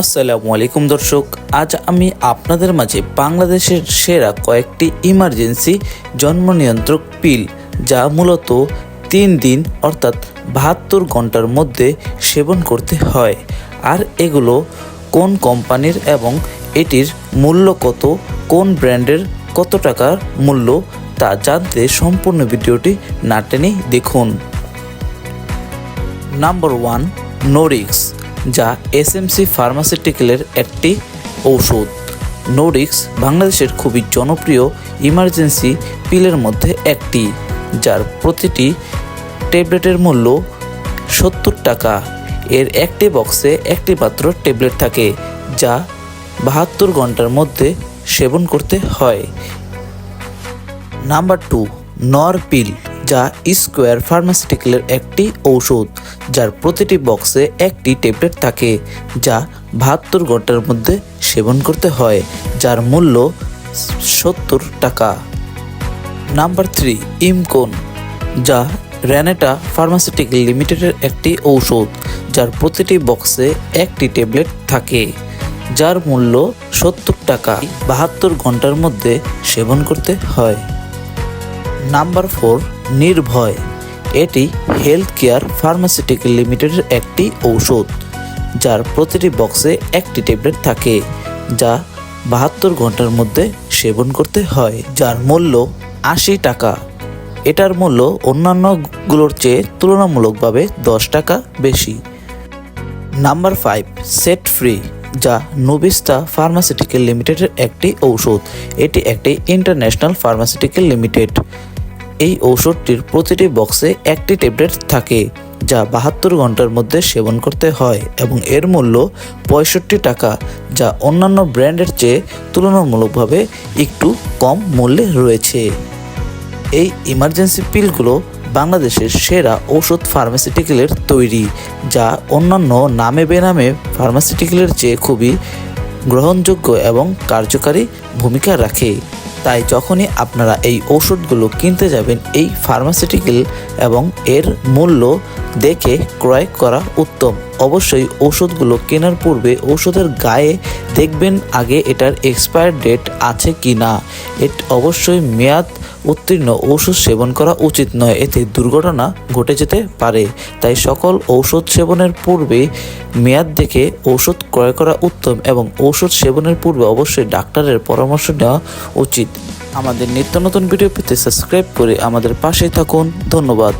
আসসালামু আলাইকুম দর্শক, আজ আমি আপনাদের মাঝে বাংলাদেশের সেরা কয়েকটি ইমার্জেন্সি জন্ম নিয়ন্ত্রক পিল, যা মূলত তিন দিন অর্থাৎ বাহাত্তর ঘণ্টার মধ্যে সেবন করতে হয়। আর এগুলো কোন কোম্পানির এবং এটির মূল্য কত, কোন ব্র্যান্ডের কত টাকার মূল্য, তা জানতে সম্পূর্ণ ভিডিওটি না টেনে দেখুন। Number one, Norix. যা এসএমসি ফার্মাসিউটিক্যালের একটি ঔষধ। নোরিক্স বাংলাদেশের খুবই জনপ্রিয় ইমার্জেন্সি পিলের মধ্যে একটি, যার প্রতিটি ট্যাবলেটের মূল্য সত্তর টাকা। এর একটি বক্সে একটি মাত্র ট্যাবলেট থাকে, যা বাহাত্তর ঘণ্টার মধ্যে সেবন করতে হয়। নাম্বার টু নর পিল যা স্কোয়ার ফার্মাসিউটিক্যালের একটি ঔষধ, যার প্রতিটি বক্সে একটি ট্যাবলেট থাকে, যা বাহাত্তর ঘণ্টার মধ্যে সেবন করতে হয়, যার মূল্য সত্তর টাকা। নাম্বার থ্রি, ইমকোন, যা র্যানেটা ফার্মাসিউটিক্যাল লিমিটেডের একটি ঔষধ, যার প্রতিটি বক্সে একটি ট্যাবলেট থাকে, যার মূল্য সত্তর টাকা। বাহাত্তর ঘণ্টার মধ্যে সেবন করতে হয়। নাম্বার ফোর নির্ভয়। এটি হেলথ কেয়ার ফার্মাসিউটিক্যাল লিমিটেডের একটি ঔষধ, যার প্রতিটি বক্সে একটি ট্যাবলেট থাকে, যা বাহাত্তর ঘণ্টার মধ্যে সেবন করতে হয়, যার মূল্য আশি টাকা। এটার মূল্য অন্যান্যগুলোর চেয়ে তুলনামূলকভাবে দশ টাকা বেশি। নাম্বার ফাইভ, সেট ফ্রি, যা নোবিস্তা ফার্মাসিউটিক্যাল লিমিটেডের একটি ঔষধ। এটি একটি ইন্টারন্যাশনাল ফার্মাসিউটিক্যাল লিমিটেড। এই ঔষধটির প্রতিটি বক্সে একটি ট্যাবলেট থাকে, যা বাহাত্তর ঘণ্টার মধ্যে সেবন করতে হয় এবং এর মূল্য পঁয়ষট্টি টাকা, যা অন্যান্য ব্র্যান্ডের চেয়ে তুলনামূলকভাবে একটু কম মূল্যে রয়েছে। এই ইমার্জেন্সি পিলগুলো বাংলাদেশের সেরা ঔষধ ফার্মাসিউটিক্যালের তৈরি, যা অন্যান্য নামে বেনামে ফার্মাসিউটিক্যালের চেয়ে খুবই গ্রহণযোগ্য এবং কার্যকারী ভূমিকা রাখে। তাই যখনই আপনারা এই ওষুধগুলো কিনতে যাবেন, এই ফার্মাসিউটিক্যাল এবং এর মূল্য দেখে ক্রয় করা উত্তম। অবশ্যই ঔষধগুলো কেনার পূর্বে ঔষধের গায়ে দেখবেন আগে এটার এক্সপায়ার ডেট আছে কি না এট অবশ্যই মেয়াদ উত্তীর্ণ ঔষধ সেবন করা উচিত নয়, এতে দুর্ঘটনা ঘটে যেতে পারে। তাই সকল ঔষধ সেবনের পূর্বে মেয়াদ দেখে ঔষধ ক্রয় করা উত্তম এবং ঔষধ সেবনের পূর্বে অবশ্যই ডাক্তারের পরামর্শ নেওয়া উচিত। আমাদের নিত্য নতুন ভিডিও পেতে সাবস্ক্রাইব করে আমাদের পাশে থাকুন। ধন্যবাদ।